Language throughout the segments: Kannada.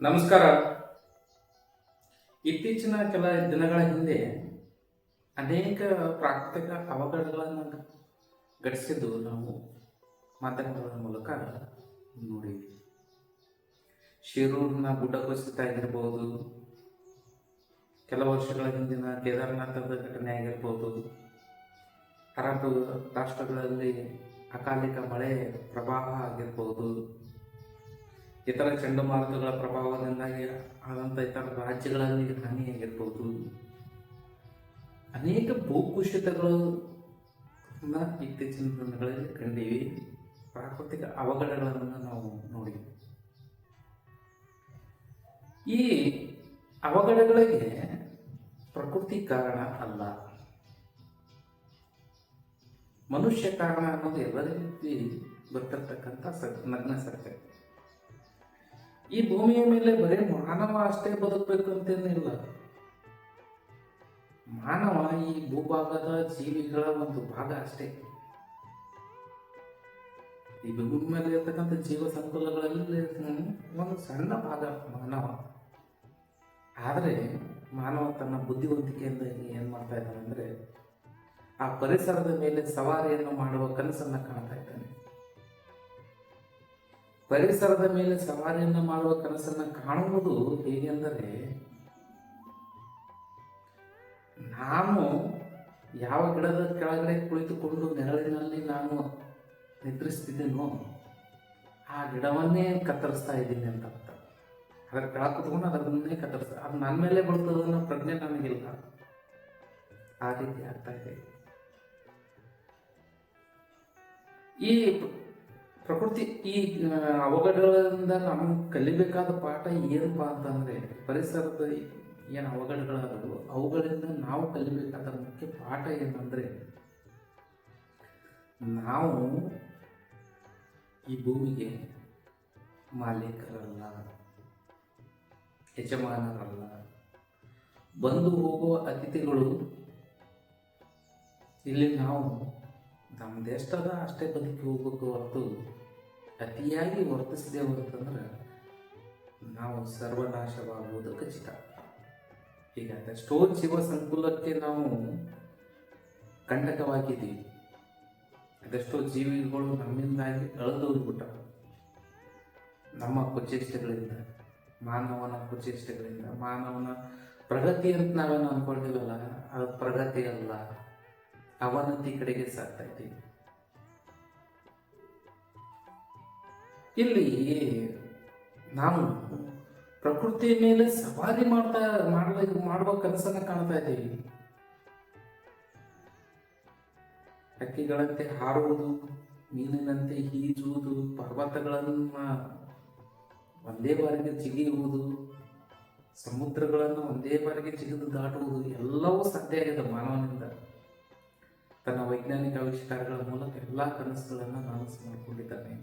ನಮಸ್ಕಾರ. ಇತ್ತೀಚಿನ ಕೆಲ ದಿನಗಳ ಹಿಂದೆ ಅನೇಕ ಪ್ರಾಕೃತಿಕ ಅವಘಡಗಳನ್ನು ಘಟಿಸಿದ್ದು ನಾವು ಮಾಧ್ಯಮಗಳ ಮೂಲಕ ನೋಡಿದ್ವಿ ಶಿರೂರಿನ ಗುಡ್ಡ ಕುಸಿತ ಆಗಿರ್ಬೋದು ಕೆಲ ವರ್ಷಗಳ ಹಿಂದಿನ ಕೇದಾರನಾಥದ ಘಟನೆ ಆಗಿರ್ಬೋದು. ಅರಬ್ ರಾಷ್ಟ್ರಗಳಲ್ಲಿ ಅಕಾಲಿಕ ಮಳೆ ಪ್ರವಾಹ ಆಗಿರ್ಬೋದು. ಇತರ ಚಂಡಮಾರುತಗಳ ಪ್ರಭಾವದಿಂದಾಗಿ ಆದಂಥ ಇತರ ರಾಜ್ಯಗಳಲ್ಲಿ ಹಾನಿಯಾಗಿರ್ಬೋದು. ಅನೇಕ ಭೂಕುಸಿತಗಳು ಇತ್ತೀಚಿನ ದಿನಗಳಲ್ಲಿ ಕಂಡಿವೆ. ಪ್ರಾಕೃತಿಕ ಅವಘಡಗಳನ್ನು ನಾವು ನೋಡಿದ್ವಿ ಈ ಅವಘಡಗಳಿಗೆ ಪ್ರಕೃತಿ ಕಾರಣ ಅಲ್ಲ. ಮನುಷ್ಯ ಕಾರಣ ಅನ್ನೋದು ಎಲ್ಲರಿಗೂ ಗೊತ್ತಿರ್ತಕ್ಕಂಥ ಸ ನಗ್ನ ಸತ್ಯ ಈ ಭೂಮಿಯ ಮೇಲೆ ಬರೀ ಮಾನವ ಅಷ್ಟೇ ಬದುಕಬೇಕು ಅಂತೇನಿಲ್ಲ ಮಾನವ ಈ ಭೂಭಾಗದ ಜೀವಿಗಳ ಒಂದು ಭಾಗ ಅಷ್ಟೇ. ಈ ಭೂಮಿ ಮೇಲೆ ಇರ್ತಕ್ಕಂಥ ಜೀವ ಸಂಕುಲಗಳಲ್ಲಿ ಒಂದು ಸಣ್ಣ ಭಾಗ ಮಾನವ. ಆದರೆ ಮಾನವ ತನ್ನ ಬುದ್ಧಿವಂತಿಕೆಯಿಂದ ಏನ್ ಮಾಡ್ತಾ ಇದ್ದಾನೆ ಅಂದ್ರೆ, ಆ ಪರಿಸರದ ಮೇಲೆ ಸವಾರಿಯನ್ನು ಮಾಡುವ ಕನಸನ್ನ ಕಾಣ್ತಾ ಇದ್ದಾನೆ. ಪರಿಸರದ ಮೇಲೆ ಸವಾರಿಯನ್ನು ಮಾಡುವ ಕನಸನ್ನು ಕಾಣುವುದು ಹೇಗೆಂದರೆ ನಾನು ಯಾವ ಗಿಡದ ಕೆಳಗಡೆ ಕುಳಿತುಕೊಂಡು ನೆರಳಿನಲ್ಲಿ ನಾನು ನಿದ್ರಿಸ್ತಿದ್ದೇನೋ, ಆ ಗಿಡವನ್ನೇ ಕತ್ತರಿಸ್ತಾ ಇದ್ದೀನಿ ಅಂತ ಅರ್ಥ. ಅದರ ಕೆಳ ಕುತ್ಕೊಂಡು ಅದನ್ನೇ ಕತ್ತರಿಸ್ತಾ ಅದು ನನ್ನ ಮೇಲೆ ಬರ್ತದೆ ಅನ್ನೋ ಪ್ರಜ್ಞೆ ನನಗಿಲ್ಲ. ಆ ರೀತಿ ಆಗ್ತಾ ಇದೆ. ಈ ಪ್ರಕೃತಿ ಈ ಅವಘಡಗಳಿಂದ ನಾವು ಕಲಿಬೇಕಾದ ಪಾಠ ಏನಪ್ಪ ಅಂತಂದರೆ ಪರಿಸರದ ಏನು ಅವಘಡಗಳಾದವು, ಅವುಗಳಿಂದ ನಾವು ಕಲಿಬೇಕಾದ ಮುಖ್ಯ ಪಾಠ ಏನಂದರೆ ನಾವು ಈ ಭೂಮಿಗೆ ಮಾಲೀಕರಲ್ಲ, ಯಜಮಾನರಲ್ಲ, ಬಂದು ಹೋಗುವ ಅತಿಥಿಗಳು ಇಲ್ಲಿ ನಾವು ನಮ್ದೆಷ್ಟದ ಅಷ್ಟೇ ಬದುಕಿ ಹೋಗಬೇಕು ಹೊರತು ಅತಿಯಾಗಿ ವರ್ತಿಸಿದೆವು ಅಂತಂದ್ರೆ ನಾವು ಸರ್ವನಾಶವಾಗುವುದು ಖಚಿತ. ಈಗ ಅದೆಷ್ಟೋ ಜೀವ ಸಂಕುಲಕ್ಕೆ ನಾವು ಖಂಡಕವಾಗಿದ್ದೀವಿ ಅದೆಷ್ಟೋ ಜೀವಿಗಳು ನಮ್ಮಿಂದಾಗಿ ಅಳೆದು ಹೋಗ್ಬಿಟ್ಟವು ನಮ್ಮ ಕುಚೇಷ್ಟೆಗಳಿಂದ, ಮಾನವನ ಕುಚೇಷ್ಟೆಗಳಿಂದ, ಮಾನವನ ಪ್ರಗತಿ ಅಂತ ನಾವೇನು ಅನ್ಕೊಂಡಿವಲ್ಲ, ಅದು ಪ್ರಗತಿ ಅಲ್ಲ ಅವನತಿ ಕಡೆಗೆ ಸಾಕ್ತಾ ಇದ್ದೀವಿ. ಇಲ್ಲಿ ನಾವು ಪ್ರಕೃತಿಯ ಮೇಲೆ ಸವಾರಿ ಮಾಡ್ತಾ, ಮಾಡ್ಲಿ ಮಾಡುವ ಕನಸನ್ನ ಕಾಣ್ತಾ ಇದ್ದೀವಿ. ಹಕ್ಕಿಗಳಂತೆ ಹಾರುವುದು, ಮೀನಿನಂತೆ ಈಜುವುದು ಪರ್ವತಗಳನ್ನು ಒಂದೇ ಬಾರಿಗೆ ಜಿಗಿಯುವುದು, ಸಮುದ್ರಗಳನ್ನು ಒಂದೇ ಬಾರಿಗೆ ಜಿಗಿದು ದಾಟುವುದು, ಎಲ್ಲವೂ ಸಾಧ್ಯ ಆಗಿದೆ ಮಾನವನಿಂದ. ತನ್ನ ವೈಜ್ಞಾನಿಕ ಆವಿಷ್ಕಾರಗಳ ಮೂಲಕ ಎಲ್ಲ ಕನಸುಗಳನ್ನು ನಾನು ಮಾಡಿಕೊಂಡಿದ್ದಾನೆ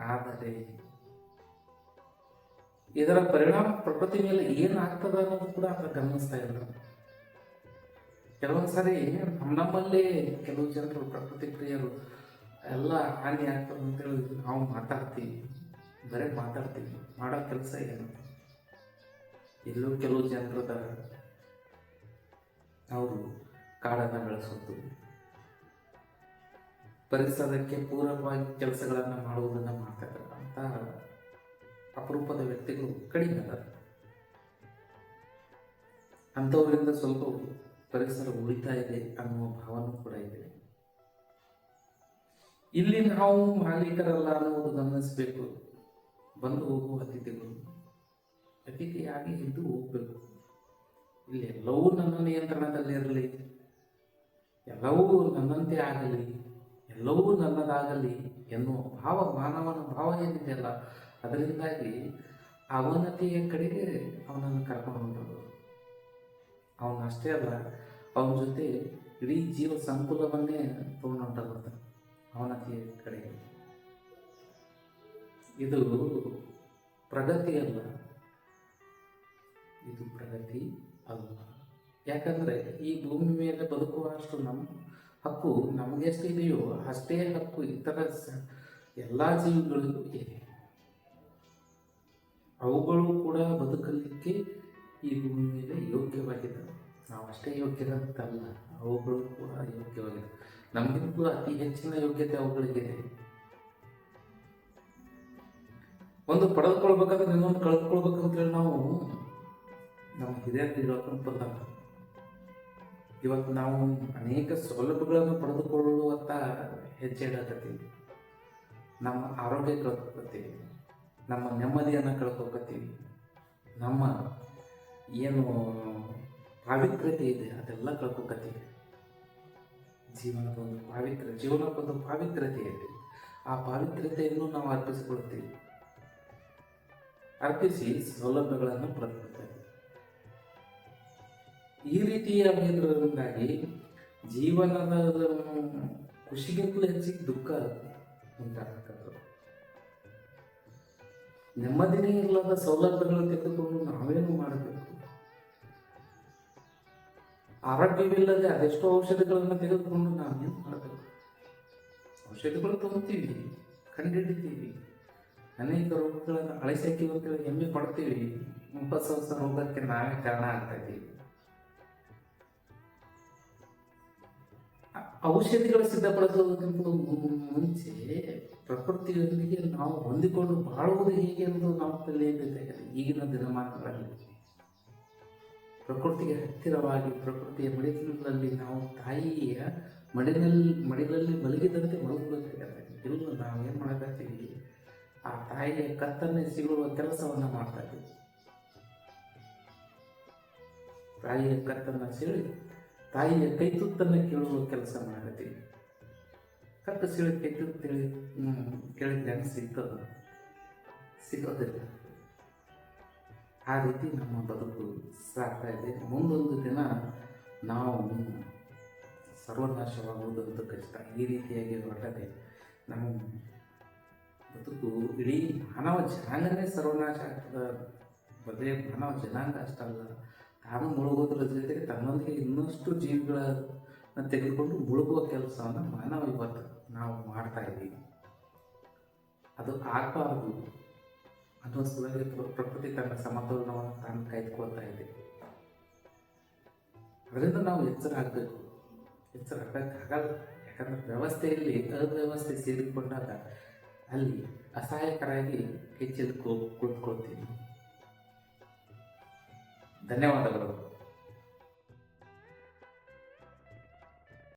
ಆದರೆ ಇದರ ಪರಿಣಾಮ ಪ್ರಕೃತಿ ಮೇಲೆ ಏನಾಗ್ತದ ಅನ್ನೋದು ಕೂಡ ಅವರು ಗಮನಿಸ್ತಾ ಇಲ್ಲ. ಕೆಲವೊಂದು ಸಾರಿ ನಮ್ಮ ನಮ್ಮಲ್ಲೇ ಕೆಲವು ಜನರು, ಪ್ರಕೃತಿ ಪ್ರಿಯರು ಎಲ್ಲ ಹಾನಿ ಆಗ್ತದೆ ಅಂತೇಳಿ ನಾವು ಮಾತಾಡ್ತೀವಿ, ಬರೀ ಮಾತಾಡ್ತೀವಿ, ಮಾಡೋ ಕೆಲಸ ಏನು? ಇಲ್ಲೂ ಕೆಲವು ಜನರದ ಅವರು ಕಾಡನ್ನು ಬೆಳೆಸೋದು. ಪರಿಸರಕ್ಕೆ ಪೂರಕವಾಗಿ ಕೆಲಸಗಳನ್ನು ಮಾಡುವುದನ್ನು ಮಾಡ್ತಕ್ಕಂಥ ಅಪರೂಪದ ವ್ಯಕ್ತಿಗಳು ಕಡಿಮೆ ಅದ ಅಂಥವರಿಂದ ಸ್ವಲ್ಪ ಪರಿಸರ ಉಳಿತಾ ಇದೆ ಅನ್ನುವ ಭಾವನೆ ಕೂಡ ಇದೆ. ಇಲ್ಲಿ ನಾವು ಮಾಲೀಕರಲ್ಲ ಅನ್ನುವುದು ಗಮನಿಸಬೇಕು. ಬಂದು ಹೋಗುವ ಅತಿಥಿಗಳು. ಅತಿಥಿಯಾಗಿ ಇದ್ದು ಹೋಗ್ಬೇಕು. ಇಲ್ಲಿ ಎಲ್ಲವೂ ನನ್ನ ನಿಯಂತ್ರಣದಲ್ಲಿ ಇರಲಿ ಎಲ್ಲವೂ ನನ್ನಂತೆ ಆಗಲಿ. ಎಲ್ಲವೂ ನನ್ನದಾಗಲಿ ಎನ್ನುವ ಭಾವ, ಮಾನವನ ಭಾವ ಏನಿದೆಯಲ್ಲ ಅದರಿಂದಾಗಿ ಅವನತಿಯ ಕಡೆಗೆ ಅವನನ್ನು ಕರ್ಕೊಂಡು ಹೊಂಟರು ಅವನು ಅಷ್ಟೇ ಅಲ್ಲ, ಅವನ ಜೊತೆ ಇಡೀ ಜೀವ ಸಂಕುಲವನ್ನೇ ತಗೊಂಡು ಹೊಂಟದಂತ ಅವನತಿಯ ಕಡೆಗೆ ಇದು ಪ್ರಗತಿ ಅಲ್ಲ. ಇದು ಪ್ರಗತಿ ಅಲ್ಲ. ಯಾಕಂದ್ರೆ ಈ ಭೂಮಿ ಮೇಲೆ ಬದುಕುವಷ್ಟು ನಮ್ಮ ಹಕ್ಕು ನಮಗೆಷ್ಟು ಇದೆಯೋ ಅಷ್ಟೇ ಹಕ್ಕು ಇತರ ಎಲ್ಲ ಜೀವಿಗಳಿಗೂ ಇದೆ. ಅವುಗಳು ಕೂಡ ಬದುಕಲಿಕ್ಕೆ ಈ ಭೂಮಿ ಯೋಗ್ಯವಾಗಿದೆ ನಾವು ಅಷ್ಟೇ ಯೋಗ್ಯರಂತಲ್ಲ, ಅವುಗಳು ಕೂಡ ಯೋಗ್ಯವಾಗಿದೆ ನಮಗಿಂತಲೂ ಅತಿ ಹೆಚ್ಚಿನ ಯೋಗ್ಯತೆ ಅವುಗಳಿಗಿದೆ ಒಂದು ಪಡೆದುಕೊಳ್ಬೇಕಂದ್ರೆ ಇನ್ನೊಂದು ಕಳೆದುಕೊಳ್ಬೇಕಂತೇಳಿ ನಾವು ನಮ್ಮ ಹಿರಿಯರು ಬಂದಾಗ ಇವತ್ತು ನಾವು ಅನೇಕ ಸೌಲಭ್ಯಗಳನ್ನು ಪಡೆದುಕೊಳ್ಳುವತ್ತ ಹೆಜ್ಜೆ ಇಡಕತ್ತೀವಿ. ನಮ್ಮ ಆರೋಗ್ಯ ಕಳ್ಕೊತೀವಿ ನಮ್ಮ ನೆಮ್ಮದಿಯನ್ನು ಕಳ್ಕೊಕತ್ತೀವಿ. ನಮ್ಮ ಏನು ಪಾವಿತ್ರ್ಯತೆ ಇದೆ, ಅದೆಲ್ಲ ಕಳ್ಕೊಕತ್ತೀವಿ. ಜೀವನದ ಒಂದು ಪಾವಿತ್ರ್ಯ ಜೀವನಕ್ಕೊಂದು ಪಾವಿತ್ರ್ಯತೆ ಇದೆ. ಆ ಪಾವಿತ್ರ್ಯತೆಯನ್ನು ನಾವು ಅರ್ಪಿಸಿಕೊಳ್ತೀವಿ. ಅರ್ಪಿಸಿ ಸೌಲಭ್ಯಗಳನ್ನು ಪಡೆದುಕೊಳ್ತೇವೆ. ಈ ರೀತಿಯಾಗಿರೋದ್ರಿಂದಾಗಿ ಜೀವನದ ಖುಷಿಗಿಂತಲೂ ಹೆಚ್ಚಿಗೆ ದುಃಖ ಉಂಟಾಗತ್ತದು ನೆಮ್ಮದಿನೇ ಇಲ್ಲದ ಸೌಲಭ್ಯಗಳು ತೆಗೆದುಕೊಂಡು ನಾವೇನು ಮಾಡಬೇಕು? ಆರೋಗ್ಯವಿಲ್ಲದೆ ಅದೆಷ್ಟೋ ಔಷಧಿಗಳನ್ನು ತೆಗೆದುಕೊಂಡು ನಾವೇನು ಮಾಡಬೇಕು? ಔಷಧಿಗಳು ತಗೊತೀವಿ ಕಂಡಿಡಿತೀವಿ. ಅನೇಕ ರೋಗಗಳನ್ನು ಅಳಿಸಕ್ಕೆ ಹೆಮ್ಮೆ ಪಡ್ತೀವಿ ಹೊಸ ಹೊಸ ರೋಗಕ್ಕೆ ನಾವೇ ಕಾರಣ ಆಗ್ತಾ ಔಷಧಿಗಳು ಸಿದ್ಧಪಡಿಸೋದಕ್ಕಿಂತ ಮು- ಮುಂಚೆ ಪ್ರಕೃತಿಯೊಂದಿಗೆ ನಾವು ಹೊಂದಿಕೊಂಡು ಬಾಳುವುದು ಹೇಗೆ ಎಂದು ನಾವು ಕಲಿಯಬೇಕಾಗಿದೆ ಈಗಿನ ದಿನಮಾನಗಳಲ್ಲಿ ಪ್ರಕೃತಿಗೆ ಹತ್ತಿರವಾಗಿ ಪ್ರಕೃತಿಯ ಮಡಿಲಿನಲ್ಲಿ ನಾವು ತಾಯಿಯ ಮಡಿಲಲ್ಲಿ ಮಡಿಲಲ್ಲಿ ಮಲಗಿದಂತೆ ಮಲಗಬೇಕಾಗತ್ತೆ ಇಲ್ಲ ನಾವು ಏನು ಮಾಡಕತ್ತೀವಿ? ಆ ತಾಯಿಯ ಕತ್ತನ್ನೇ ಸಿಗುವ ಕೆಲಸವನ್ನು ಮಾಡ್ತಾ ಇದ್ದೀವಿ. ತಾಯಿಯ ಕತ್ತನ್ನು ಸೀಳಿ ತಾಯಿಯ ಕೈ ತುತ್ತನ್ನು ಕೇಳುವ ಕೆಲಸ ಮಾಡಿದೆ ಕತ್ತು ಸೀಳು ಕೈ ತುತ್ತು ತಿಳಿ ಕೇಳಿದ್ರೆ ಹೆಂಗೆ ಸಿಗ್ತದ? ಸಿಗೋದಿಲ್ಲ. ಆ ರೀತಿ ನಮ್ಮ ಬದುಕು ಸಾಗ್ತಾ ಇದೆ. ಮುಂದೊಂದು ದಿನ ನಾವು ಸರ್ವನಾಶವಾಗುವುದಂತೂ ಕಷ್ಟ. ಈ ರೀತಿಯಾಗಿ ಹೊರಟದೆ ನಮ್ಮ ಬದುಕು ಇಡೀ ಮಾನವ ಜನಾಂಗನೇ ಸರ್ವನಾಶ ಆಗ್ತದ. ಬದಲೇ ಮಾನವ ಜನಾಂಗ ಅಷ್ಟಲ್ಲ. ತಾನು ಮುಳುಗೋದ್ರ ಜೊತೆಗೆ ತನ್ನೊಂದಿಗೆ ಇನ್ನಷ್ಟು ಜೀವಿಗಳನ್ನ ತೆಗೆದುಕೊಂಡು ಮುಳುಗುವ ಕೆಲಸವನ್ನು ಮಾನವ ಇವತ್ತು ನಾವು ಮಾಡ್ತಾ ಇದ್ದೀವಿ. ಅದು ಆಗಬಾರ್ದು. ಅನ್ನೋ ಸಲುವಾಗಿ ಪ್ರಕೃತಿ ತನ್ನ ಸಮತೋಲನವನ್ನು ತಾನು ಕಾಯ್ದುಕೊಳ್ತಾ ಇದೆ. ಅದರಿಂದ ನಾವು ಎಚ್ಚರ ಆಗಬೇಕು. ಎಚ್ಚರ ಆಗಬೇಕಾಗಲ್ಲ ಯಾಕಂದ್ರೆ ವ್ಯವಸ್ಥೆಯಲ್ಲಿ ಅವ್ಯವಸ್ಥೆ ಸೇರಿಕೊಂಡಾಗ ಅಲ್ಲಿ ಅಸಹಾಯಕರಾಗಿ ಹೆಚ್ಚೆದು ಕುಳಿತುಕೊಳ್ತೀವಿ ಧನ್ಯವಾದಗಳು